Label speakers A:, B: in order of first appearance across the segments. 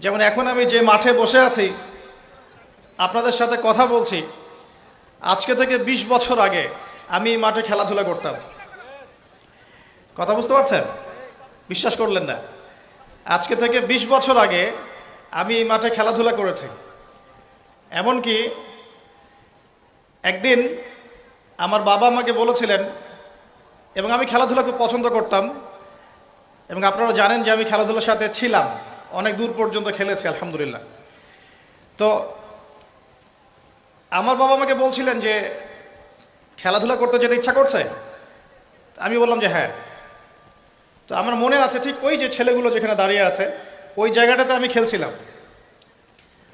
A: যেমন এখন আমি যে মাঠে বসে আছি, আপনাদের সাথে কথা বলছি, আজকে থেকে ২০ বছর আগে আমি এই মাঠে খেলাধুলা করতাম। কথা বুঝতে পারছেন? বিশ্বাস করলেন না। আজকে থেকে ২০ বছর আগে আমি এই মাঠে খেলাধুলা করেছি। এমনকি একদিন আমার বাবা আমাকে বলেছিলেন, এবং আমি খেলাধুলা খুব পছন্দ করতাম, এবং আপনারা জানেন যে আমি খেলাধুলার সাথে ছিলাম। অনেক দূর পর্যন্ত খেলেছি, আলহামদুলিল্লাহ। তো আমার বাবা আমাকে বলছিলেন যে, খেলাধুলা করতে যেতে ইচ্ছা করছে? আমি বললাম যে হ্যাঁ। তো আমার মনে আছে ঠিক ওই যে ছেলেগুলো যেখানে দাঁড়িয়ে আছে, ওই জায়গাটাতে আমি খেলছিলাম।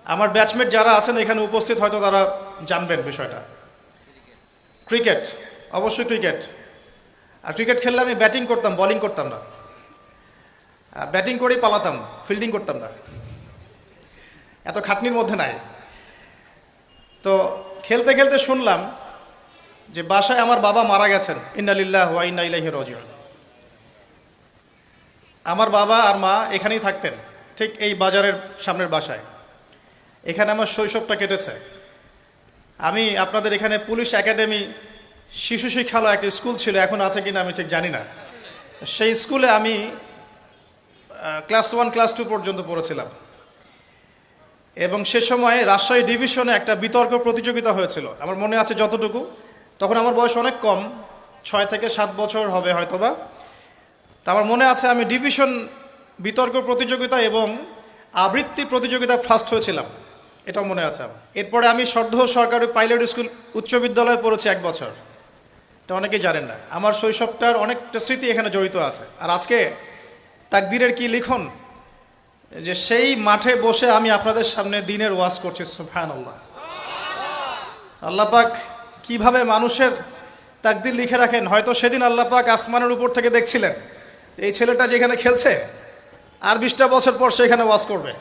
A: আমার ব্যাচমেট যারা আছেন এখানে উপস্থিত, হয়তো তারা জানবেন বিষয়টা। ক্রিকেট অবশ্যই ক্রিকেট আর ক্রিকেট খেললে আমি ব্যাটিং করতাম বোলিং করতাম না। ব্যাটিং করেই পালাতাম ফিল্ডিং করতাম না। এত খাটনির মধ্যে নাই। তো খেলতে খেলতে শুনলাম যে বাসায় আমার বাবা মারা গেছেন। ইন্নালিল্লাহ ওয়া ইন্না রাজিউন। আমার বাবা আর মা এখানেই থাকতেন, ঠিক এই বাজারের সামনের বাসায়। এখানে আমার শৈশবটা কেটেছে। আমি আপনাদের এখানে পুলিশ একাডেমি শিশু শিক্ষালয় একটা স্কুল ছিল, এখন আছে কিনা আমি ঠিক জানি না। সেই স্কুলে আমি ক্লাস ওয়ান ক্লাস টু পর্যন্ত পড়েছিলাম। এবং সে সময় রাজশাহী ডিভিশনে একটা বিতর্ক প্রতিযোগিতা হয়েছিল। আমার মনে আছে যতটুকু, তখন আমার বয়স অনেক কম, ছয় থেকে সাত বছর হবে হয়তোবা। তা আমার মনে আছে আমি ডিভিশন বিতর্ক প্রতিযোগিতা এবং আবৃত্তি প্রতিযোগিতা ফার্স্ট হয়েছিলাম। এটাও মনে আছে আমার। এরপরে আমি সর্ধ সরকারি পাইলট স্কুল উচ্চ বিদ্যালয়ে পড়েছি এক বছর। এটা অনেকেই জানেন না। আমার শৈশবটার অনেকটা স্মৃতি এখানে জড়িত আছে। আর আজকে তাকদিরের কি লিখন? যে সেই মাঠে বসে আমি আপনাদের সামনে দিনের ওয়াজ করছি সুফান আল্লাহ আল্লাপাক কীভাবে মানুষের তাকদির লিখে রাখেন? হয়তো সেদিন আল্লাপাক আসমানের উপর থেকে দেখছিলেন, এই ছেলেটা যেখানে খেলছে, আর বিশটা বছর পর সে এখানে ওয়াজ করবে।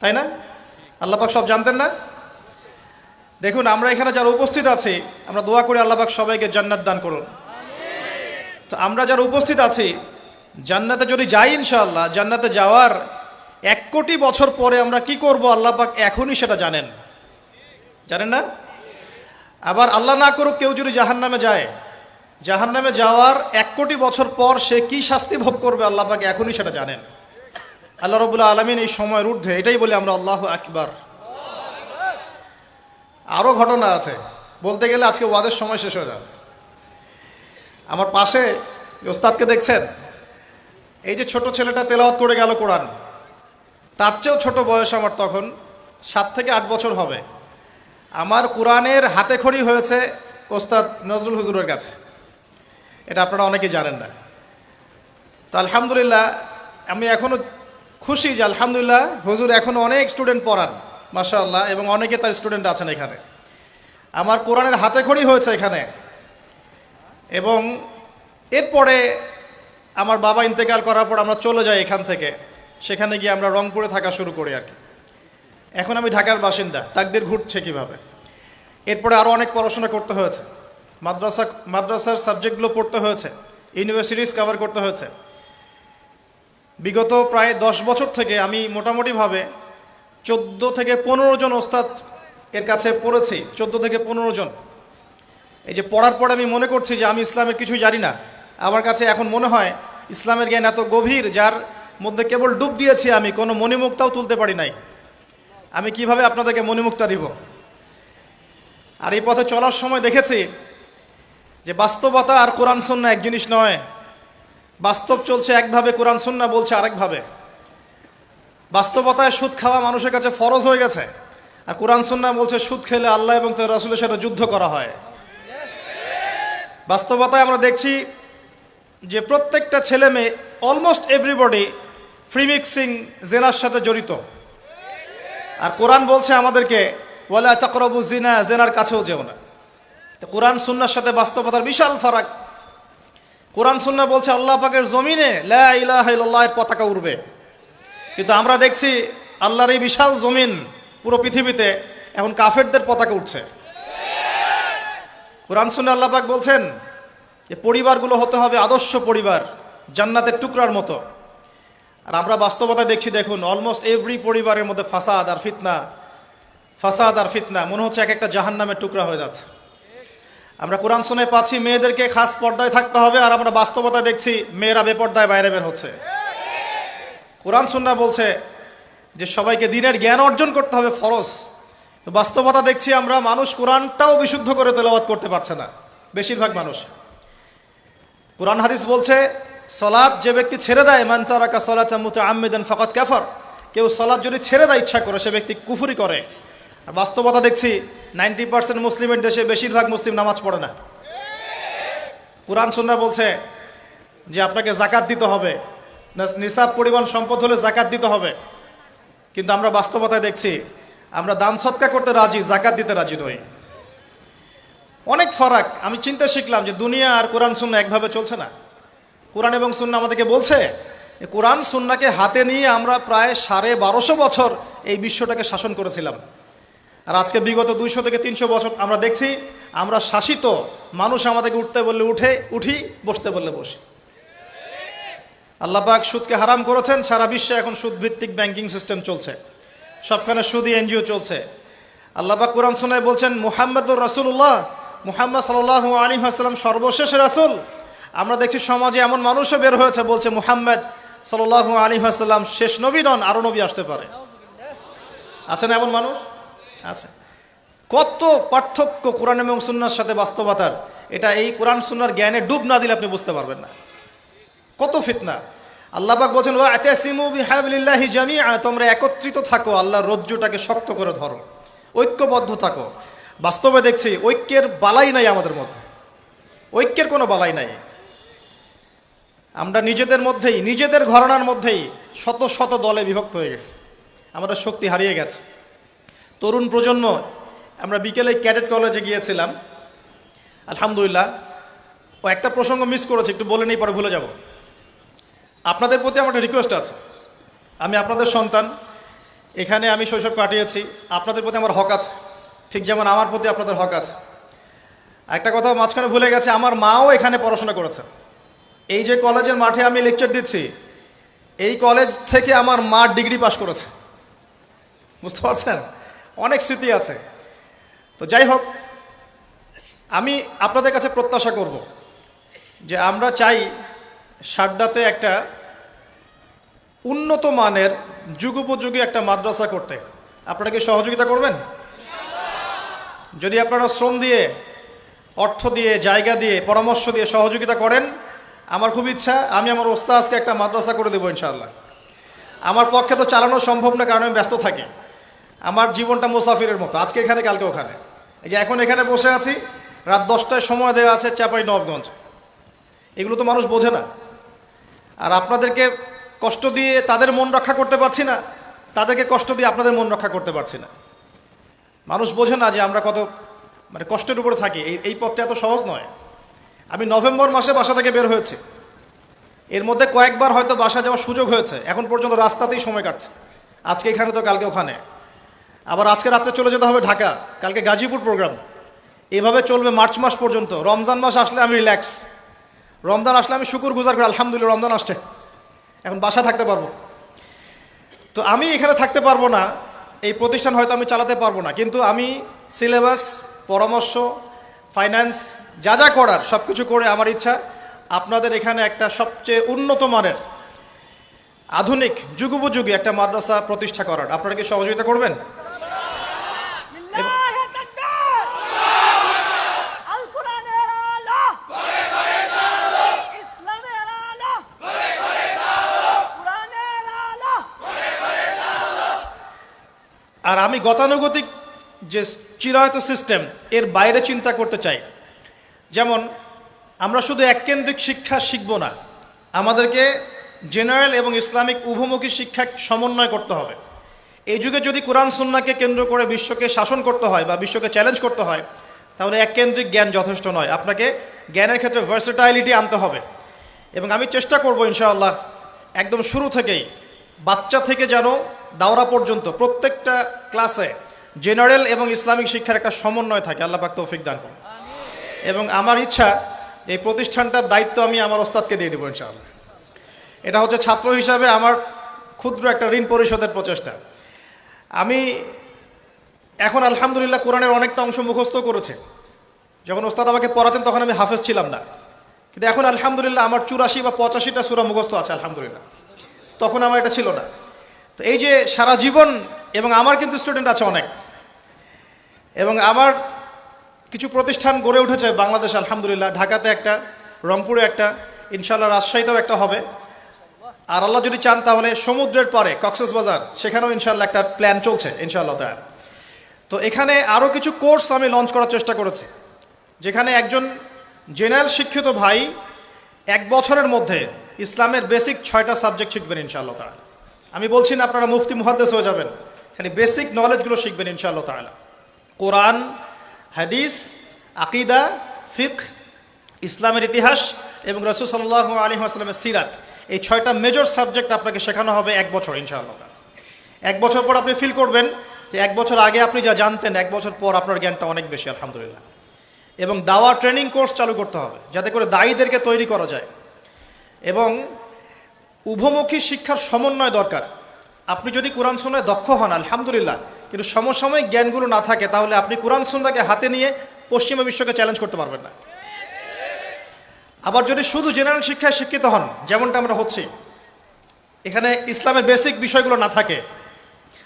A: তাই না? আল্লাপাক সব জানতেন না? দেখুন, আমরা এখানে যারা উপস্থিত আছি, আমরা দোয়া করি আল্লাপাক সবাইকে জান্নাত দান করুন। তো আমরা যারা উপস্থিত আছি জান্নাতে যদি যাই ইনশাআল্লাহ, জান্নাতে যাওয়ার এক কোটি বছর পরে আমরা কি করব? আল্লাহ পাক এখনই সেটা জানেন। জানেন না? আবার আল্লাহ না করুক কেউ যদি জাহান নামে যায় জাহান নামে যাওয়ার এক কোটি বছর পর সে কি শাস্তি ভোগ করবে আল্লাহ পাক এখনই সেটা জানেন। আল্লাহ রবুল্লা আলমিন এই সময়ের ঊর্ধ্বে এটাই বলি আমরা আল্লাহ আকবার। আরও ঘটনা আছে। বলতে গেলে আজকে ওয়াদের সময় শেষ হয়ে যাবে। আমার পাশে ওস্তাদকে দেখছেন? এই যে ছোট ছেলেটা তেলাওয়াত করে গেল কোরআন, তার চেয়েও ছোট বয়স আমার তখন, সাত থেকে আট বছর হবে। আমার কোরআনের হাতে খড়ি হয়েছে ওস্তাদ নজরুল হুজুরের কাছে। এটা আপনারা অনেকেই জানেন না। তো আলহামদুলিল্লাহ, আমি এখনও খুশি যে আলহামদুলিল্লাহ হুজুর এখনও অনেক স্টুডেন্ট পড়ান, মাশাআল্লাহ, এবং অনেকে তার স্টুডেন্ট আছেন এখানে। আমার কোরআনের হাতে খড়ি হয়েছে এখানে, এবং এরপরে আমার বাবা ইন্তেকাল করার পর আমরা চলে যাই এখান থেকে। সেখানে গিয়ে আমরা রংপুরে থাকা শুরু করি আর কি। এখন আমি ঢাকার বাসিন্দা। তাকদের ঘুরছে কীভাবে? এরপরে আরও অনেক পড়াশোনা করতে হয়েছে। মাদ্রাসা, মাদ্রাসার সাবজেক্টগুলো পড়তে হয়েছে। ইউনিভার্সিটিস কভার করতে হয়েছে। বিগত প্রায় দশ বছর থেকে আমি মোটামুটিভাবে চোদ্দ থেকে পনেরো জন ওস্তাদ এর কাছে পড়েছি। চোদ্দ থেকে পনেরো জন। এই যে পড়ার পরে আমি মনে করছি যে আমি ইসলামের কিছুই জানি না। আমার কাছে এখন মনে হয় ইসলামের জ্ঞান এত গভীর, যার মধ্যে কেবল ডুব দিয়েছি আমি, কোনো মণিমুক্তাও তুলতে পারি নাই। আমি কীভাবে আপনাদেরকে মণিমুক্তা দিব? আর এই পথে চলার সময় দেখেছি যে বাস্তবতা আর কোরআন সন্না এক জিনিস নয়। বাস্তব চলছে একভাবে, কোরআন সন্না বলছে আরেকভাবে। বাস্তবতায় সুদ খাওয়া মানুষের কাছে ফরজ হয়ে গেছে, আর কোরআন সন্না বলছে সুদ খেলে আল্লাহ এবং তার রাসুলের সাথে যুদ্ধ করা হয়। বাস্তবতায় আমরা দেখছি যে প্রত্যেকটা ছেলে মেয়ে অলমোস্ট এভরিবডি ফ্রি মিক্সিং জেনার সাথে জড়িত। আর কোরআন বলছে আমাদেরকে, ওয়ালা তাকরবু জিনা জেনার কাছেও যেও না। তো কোরআন সুন্নার সাথে বাস্তবতার বিশাল ফারাক। কোরআন সুন্না বলছে, আল্লাহ পাকের জমিনে লা পতাকা উড়বে। কিন্তু আমরা দেখছি, আল্লাহর এই বিশাল জমিন পুরো পৃথিবীতে এখন কাফেরদের পতাকা উঠছে। কোরআন সুন্না আল্লাহ পাক বলছেন যে পরিবারগুলো হতে হবে আদর্শ পরিবার, জান্নাতের টুকরার মতো। আর আমরা বাস্তবতা দেখছি, দেখুন অলমোস্ট এভরি পরিবারের মধ্যে ফাসাদ আর ফিতনা, ফাসাদ আর ফিতনা, মনে হচ্ছে এক একটা জাহান নামের টুকরা হয়ে যাচ্ছে। আমরা কোরআন শুনে পাচ্ছি, মেয়েদেরকে খাস পর্দায় থাকতে হবে, আর আমরা বাস্তবতা দেখছি, মেয়েরা বেপর্দায় বাইরে বের হচ্ছে। কোরআন সুন্না বলছে যে সবাইকে দিনের জ্ঞান অর্জন করতে হবে, ফরজ। বাস্তবতা দেখছি আমরা, মানুষ কোরআনটাও বিশুদ্ধ করে তেলাওয়াত করতে পারছে না, বেশিরভাগ মানুষ। কোরআন হাদিস বলছে সলাদ যে ব্যক্তি ছেড়ে দেয়, মান তারাকা সলাত আমিদান ফাকাত কাফার, কেউ সলাদ যদি ছেড়ে দেয় ইচ্ছা করে, সে ব্যক্তি কুফুরি করে। আর বাস্তবতা দেখছি, নাইনটি পার্সেন্ট মুসলিমের দেশে বেশিরভাগ মুসলিম নামাজ পড়ে না। কোরআন সুন্না বলছে যে আপনাকে জাকাত দিতে হবে নিসাব পরিমাণ সম্পদ হলে জাকাত দিতে হবে। কিন্তু আমরা বাস্তবতায় দেখছি, আমরা দান সৎকা করতে রাজি, জাকাত দিতে রাজি নই। অনেক ফারাক। আমি চিন্তা শিখলাম যে দুনিয়া আর কোরআন সুন্না একভাবে চলছে না। কোরআন এবং সুন্না আমাদেরকে বলছে কোরআন সুন্নাকে হাতে নিয়ে আমরা প্রায় সাড়ে বারোশো বছর এই বিশ্বটাকে শাসন করেছিলাম। আর আজকে বিগত দুইশো থেকে তিনশো বছর আমরা দেখছি, আমরা শাসিত মানুষ আমাদেরকে উঠতে বললে উঠে, উঠি, বসতে বললে বসি। আল্লাপাক সুদকে হারাম করেছেন, সারা বিশ্বে এখন সুদ ভিত্তিক ব্যাংকিং সিস্টেম চলছে। সবখানে সুদি এনজিও চলছে। আল্লাহ পাক কোরআন শোনায় বলছেন, মুহাম্মদুর রাসূলুল্লাহ মুহাম্মদ সাল্লাল্লাহু আলাইহি ওয়াসাল্লাম সর্বশেষ রাসূল। আমরা দেখছি সমাজে এমন মানুষও বের হয়েছে, বলছে মুহাম্মদ সাল্লাল্লাহু আলাইহি ওয়াসাল্লাম শেষ নবী নন আরও নবী আসতে পারে। আছে না এমন মানুষ? আছে। কত পার্থক্য কোরআন এবং সুন্নার সাথে বাস্তবতার। এটা এই কোরআন সুন্নার জ্ঞানে ডুব না দিলে আপনি বুঝতে পারবেন না। কত ফিতনা। আল্লাহ পাক বলছেন ওয়া আতাসিমু বিহাবলিল্লাহি জামিআ তোমরা একত্রিত থাকো, আল্লাহর রজ্জুটাকে শক্ত করে ধরো। ঐক্যবদ্ধ থাকো। বাস্তবে দেখছি, ঐক্যের বালাই নাই আমাদের মধ্যে। ঐক্যের কোনো বালাই নাই। আমরা নিজেদের মধ্যেই, নিজেদের ঘরানার মধ্যেই শত শত দলে বিভক্ত হয়ে গেছে। আমাদের শক্তি হারিয়ে গেছে। তরুণ প্রজন্ম, আমরা বিকেলে ক্যাডেট কলেজে গিয়েছিলাম। আলহামদুলিল্লাহ, ও একটা প্রসঙ্গ মিস করেছে, একটু বলে নেই, পরে ভুলে যাব। আপনাদের প্রতি আমার একটা রিকোয়েস্ট আছে। আমি আপনাদের সন্তান, এখানে আমি শৈশব কাটিয়েছি, আপনাদের প্রতি আমার হক আছে। ঠিক যেমন আমার প্রতি আপনাদের হক আছে। একটা কথা মাঝখানে ভুলে গেছে, আমার মাও এখানে পড়াশোনা করেছে। এই যে কলেজের মাঠে আমি লেকচার দিচ্ছি, এই কলেজ থেকে আমার মা ডিগ্রি পাশ করেছে। বুঝতে পারছেন? অনেক স্মৃতি আছে। তো যাই হোক, আমি আপনাদের কাছে প্রত্যাশা করব যে আমরা চাই সারদাতে একটা উন্নত মানের, যুগোপযোগী একটা মাদ্রাসা করতে। আপনারা কি সহযোগিতা করবেন? যদি আপনারা শ্রম দিয়ে, অর্থ দিয়ে, জায়গা দিয়ে, পরামর্শ দিয়ে সহযোগিতা করেন, আমার খুব ইচ্ছা, আমি আমার ওস্তাজকে একটা মাদ্রাসা করে দেবো ইনশাআল্লাহ। আমার পক্ষে তো চালানো সম্ভব না, কারণ আমি ব্যস্ত থাকি। আমার জীবনটা মুসাফিরের মতো, আজকে এখানে, কালকে ওখানে। এই যে এখন এখানে বসে আছি, রাত দশটায় সময় দেওয়া আছে চাপাই নবগঞ্জ। এগুলো তো মানুষ বোঝে না। আর আপনাদেরকে কষ্ট দিয়ে তাদের মন রক্ষা করতে পারছি না, তাদেরকে কষ্ট দিয়ে আপনাদের মন রক্ষা করতে পারছি না। মানুষ বোঝে না যে আমরা কত মানে কষ্টের উপরে থাকি। এই এই পথটা এত সহজ নয়। আমি নভেম্বর মাসে বাসা থেকে বের হয়েছি। এর মধ্যে কয়েকবার হয়তো বাসা যাওয়ার সুযোগ হয়েছে। এখন পর্যন্ত রাস্তাতেই সময় কাটছে। আজকে এখানে তো কালকে ওখানে। আবার আজকে রাত্রে চলে যেতে হবে ঢাকা। কালকে গাজীপুর প্রোগ্রাম এভাবে চলবে মার্চ মাস পর্যন্ত। রমজান মাস আসলে আমি রিল্যাক্স রমজান আসলে আমি শুকুর গুজার করি, আলহামদুলিল্লাহ, রমজান আসছে। এখন বাসা থাকতে পারব। তো আমি এখানে থাকতে পারব না। এই প্রতিষ্ঠান হয়তো আমি চালাতে পারব না। কিন্তু আমি সিলেবাস, পরামর্শ ফাইন্যান্স যা যা করার সব কিছু করে আমার ইচ্ছা, আপনাদের এখানে একটা সবচেয়ে উন্নত মানের আধুনিক, যুগোপযোগী একটা মাদ্রাসা প্রতিষ্ঠা করার। আপনারা কি সহযোগিতা করবেন
B: লিল্লাহি তাকবীর আল কোরআনের আলো করে করে আলো ইসলামের আলো করে করে আলো কোরআনের আলো
A: আর আমি গতানুগতিক যে চিরায়ত সিস্টেম, এর বাইরে চিন্তা করতে চাই। যেমন, আমরা শুধু এককেন্দ্রিক শিক্ষা শিখব না, আমাদেরকে জেনারেল এবং ইসলামিক উভমুখী শিক্ষা সমন্বয় করতে হবে। এই যুগে যদি কোরআন সুন্নাকে কেন্দ্র করে বিশ্বকে শাসন করতে হয় বা বিশ্বকে চ্যালেঞ্জ করতে হয়, তাহলে এককেন্দ্রিক জ্ঞান যথেষ্ট নয়। আপনাকে জ্ঞানের ক্ষেত্রে ভার্সেটাইলিটি আনতে হবে। এবং আমি চেষ্টা করব ইনশাআল্লাহ, একদম শুরু থেকেই, বাচ্চা থেকে যেন দাওরা পর্যন্ত প্রত্যেকটা ক্লাসে জেনারেল এবং ইসলামিক শিক্ষার একটা সমন্বয় থাকে। আল্লাহ পাক তৌফিক দান করুন। এবং আমার ইচ্ছা এই প্রতিষ্ঠানটার দায়িত্ব আমি আমার ওস্তাদকে দিয়ে দেবো ইনশাআল্লাহ। এটা হচ্ছে ছাত্র হিসাবে আমার ক্ষুদ্র একটা ঋণ পরিশোধের প্রচেষ্টা। আমি এখন আলহামদুলিল্লাহ কোরআনের অনেকটা অংশ মুখস্থ করেছে। যখন ওস্তাদ আমাকে পড়াতেন তখন আমি হাফেজ ছিলাম না। কিন্তু এখন আলহামদুলিল্লাহ আমার চুরাশি বা পঁচাশিটা সুরা মুখস্থ আছে, আলহামদুলিল্লাহ। তখন আমার এটা ছিল না। তো এই যে সারা জীবন এবং আমার কিন্তু স্টুডেন্ট আছে অনেক। এবং আমার কিছু প্রতিষ্ঠান গড়ে উঠেছে বাংলাদেশ, আলহামদুলিল্লাহ। ঢাকাতে একটা, রংপুরে একটা ইনশাল্লাহ রাজশাহীতেও একটা হবে। আর আল্লাহ যদি চান তাহলে সমুদ্রের পরে কক্সেস বাজার সেখানেও ইনশাল্লাহ একটা প্ল্যান চলছে, ইনশাআল্লাহ তার তো এখানে আরও কিছু কোর্স আমি লঞ্চ করার চেষ্টা করেছি, যেখানে একজন জেনারেল শিক্ষিত ভাই এক বছরের মধ্যে ইসলামের বেসিক ছয়টা সাবজেক্ট শিখবেন ইনশাআল্লাহ তাআলা। আমি বলছি না আপনারা মুফতি, মুহাদ্দেস হয়ে যাবেন। খালি বেসিক নলেজগুলো শিখবেন ইনশাআল্লাহ তাআলা। কোরআন, হাদিস, আকিদা ফিক ইসলামের ইতিহাস এবং রসুল সাল্লাহ আলী আসলামের সিরাত, এই ছয়টা মেজর সাবজেক্ট আপনাকে শেখানো হবে এক বছর ইনশাআল্লাহ। এক বছর পর আপনি ফিল করবেন যে এক বছর আগে আপনি যা জানতেন, এক বছর পর আপনার জ্ঞানটা অনেক বেশি, আলহামদুলিল্লাহ। এবং দাওয়া ট্রেনিং কোর্স চালু করতে হবে, যাতে করে দায়ীদেরকে তৈরি করা যায়। এবং উভমুখী শিক্ষার সমন্বয় দরকার। আপনি যদি কোরআন শোনায় দক্ষ হন, আলহামদুলিল্লাহ, কিন্তু সমসাময়িক জ্ঞানগুলো না থাকে, তাহলে আপনি কোরআন সুন্নাকে হাতে নিয়ে পশ্চিমা বিশ্বকে চ্যালেঞ্জ করতে পারবেন না। আবার যদি শুধু জেনারেল শিক্ষায় শিক্ষিত হন, যেমনটা আমরা হচ্ছি, এখানে ইসলামের বেসিক বিষয়গুলো না থাকে,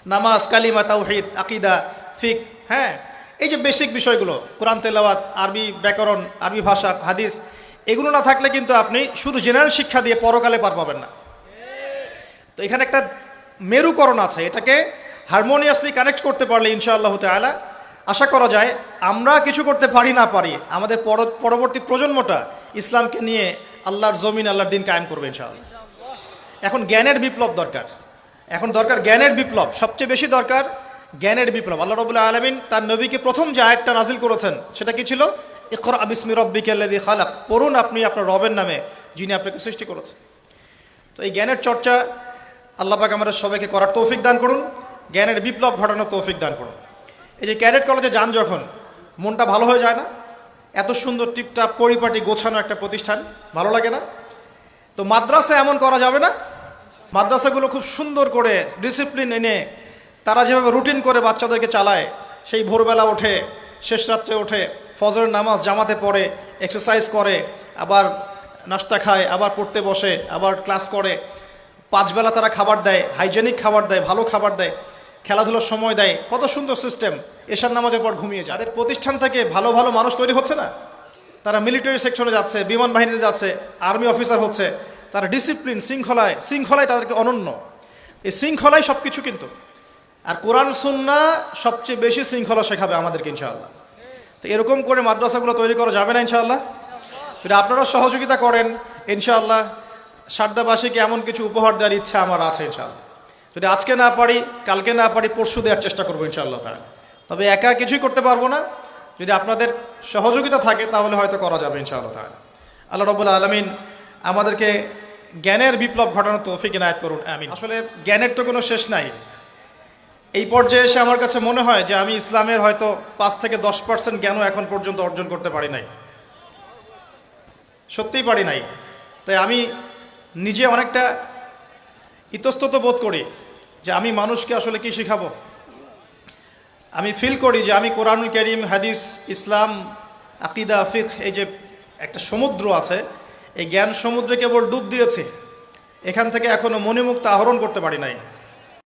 A: নামাজ, কালিমা, তাওহিদ, আকিদা, ফিক হ্যাঁ এই যে বেসিক বিষয়গুলো, কোরআন তেলাওয়াত, আরবি ব্যাকরণ, আরবি ভাষা, হাদিস, এগুলো না থাকলে কিন্তু আপনি শুধু জেনারেল শিক্ষা দিয়ে পরকালে পার পাবেন না। তো এখানে একটা মেরুকরণ আছে, এটাকে হারমোনিয়াসলি কানেক্ট করতে পারলে ইনশাআল্লাহ তাআলা আশা করা যায় আমরা কিছু করতে পারি না পারি, আমাদের পর- পরবর্তী প্রজন্মটা ইসলামকে নিয়ে আল্লাহর জমিন, আল্লাহর দিন কায়েম করবে ইনশাআল্লাহ। এখন জ্ঞানের বিপ্লব দরকার, এখন দরকার জ্ঞানের বিপ্লব, সবচেয়ে বেশি দরকার জ্ঞানের বিপ্লব। আল্লাহ রবুল্লাহ আলমিন তার নবীকে প্রথম যে আয়াতটা নাজিল করেছেন, সেটা কি ছিল? ইকর আবিসমি রব্বিকাল্লাদি খালাক, পড়ুন আপনি আপনার রবের নামে, যিনি আপনাকে সৃষ্টি করেছেন। তো এই জ্ঞানের চর্চা আল্লাহ পাক আমাদের সবাইকে করার তৌফিক দান করুন, জ্ঞানের বিপ্লব ঘটানোর তৌফিক দান করুন। এই যে ক্যারেট কলেজে যান যখন, মনটা ভালো হয়ে যায় না? এত সুন্দর টিপটাপ, পরিপাটি, গোছানো একটা প্রতিষ্ঠান, ভালো লাগে না? তো মাদ্রাসা এমন করা যাবে না? মাদ্রাসাগুলো খুব সুন্দর করে ডিসিপ্লিন এনে তারা যেভাবে রুটিন করে বাচ্চাদেরকে চালায়, সেই ভোরবেলা ওঠে, শেষ রাত্রে ওঠে, ফজরের নামাজ জামাতে পড়ে এক্সারসাইজ করে, আবার নাস্তা খায়, আবার পড়তে বসে, আবার ক্লাস করে। পাঁচবেলা তারা খাবার দেয়, হাইজেনিক খাবার দেয়, ভালো খাবার দেয়, খেলাধুলার সময় দেয়। কত সুন্দর সিস্টেম। এশার নামাজের পর ঘুমিয়ে যায়। তাদের প্রতিষ্ঠান থেকে ভালো ভালো মানুষ তৈরি হচ্ছে না? তারা মিলিটারি সেকশনে যাচ্ছে, বিমান বাহিনীতে যাচ্ছে আর্মি অফিসার হচ্ছে। তারা ডিসিপ্লিন শৃঙ্খলায় শৃঙ্খলায় তাদেরকে অনন্য। এই শৃঙ্খলাই সব কিছু কিন্তু। আর কোরআন সুন্না সবচেয়ে বেশি শৃঙ্খলা শেখাবে আমাদেরকে, ইনশাআল্লাহ। তো এরকম করে মাদ্রাসাগুলো তৈরি করা যাবে না, ইনশাআল্লাহ? আপনারা সহযোগিতা করেন, ইনশাআল্লাহ সারদাবাসীকে এমন কিছু উপহার দেওয়ার ইচ্ছা আমার আছে ইনশাল্লাহ যদি আজকে না পারি, কালকে না পারি, পরশু দেওয়ার চেষ্টা করব ইনশাআল্লাহ তাহলে তবে একা কিছুই করতে পারব না। যদি আপনাদের সহযোগিতা থাকে, তাহলে হয়তো করা যাবে ইনশাআল্লাহ তাহলে আল্লাহ রবুল্লা আলমিন আমাদেরকে জ্ঞানের বিপ্লব ঘটানোর তৌফিক এনায়ত করুন আমি আসলে জ্ঞানের তো কোনো শেষ নাই। এই পর্যায়ে এসে আমার কাছে মনে হয় যে আমি ইসলামের হয়তো পাঁচ থেকে দশ পার্সেন্ট জ্ঞানও এখন পর্যন্ত অর্জন করতে পারি নাই। সত্যিই পারি নাই। তাই আমি নিজে অনেকটা ইতস্তত বোধ করি যে আমি মানুষকে আসলে কি শিখাবো। আমি ফিল করি যে আমি কোরআনুল করিম, হাদিস, ইসলাম, আকিদা ফিক এই যে একটা সমুদ্র আছে, এই জ্ঞান সমুদ্রে কেবল ডুব দিয়েছে, এখান থেকে এখনও মণিমুক্ত আহরণ করতে পারি নাই।